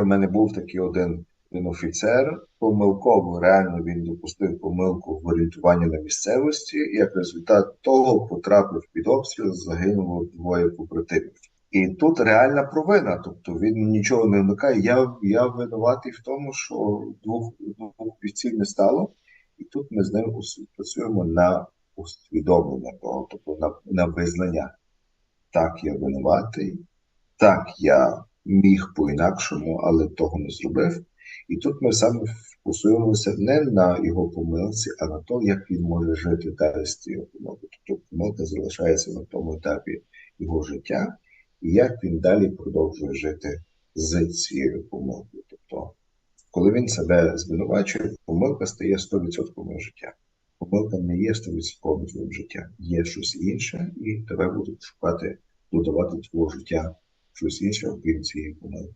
в мене був такий один він офіцер, помилково реально він допустив помилку в орієнтуванні на місцевості, і як результат того потрапив під обстріл, загинуло двоє побратимів. І тут реальна провина, тобто він нічого не вникає. Я я винуватий в тому, що двох двох бійців не стало, і тут ми з ним працюємо на усвідомлення того, тобто на, на визнання. Так, я винуватий, так, я міг по-інакшому, але того не зробив. І тут ми саме фокусуємося не на його помилці, а на те, як він може жити далі з цією помилкою. Тобто помилка залишається на тому етапі його життя, і як він далі продовжує жити з цією помилкою. Тобто, коли він себе звинувачує, помилка стає 100% життя. Помилка не є 100% твоїм життям, є щось інше, і тебе будуть шукати, додавати твого життя щось інше, окрім цієї помилки.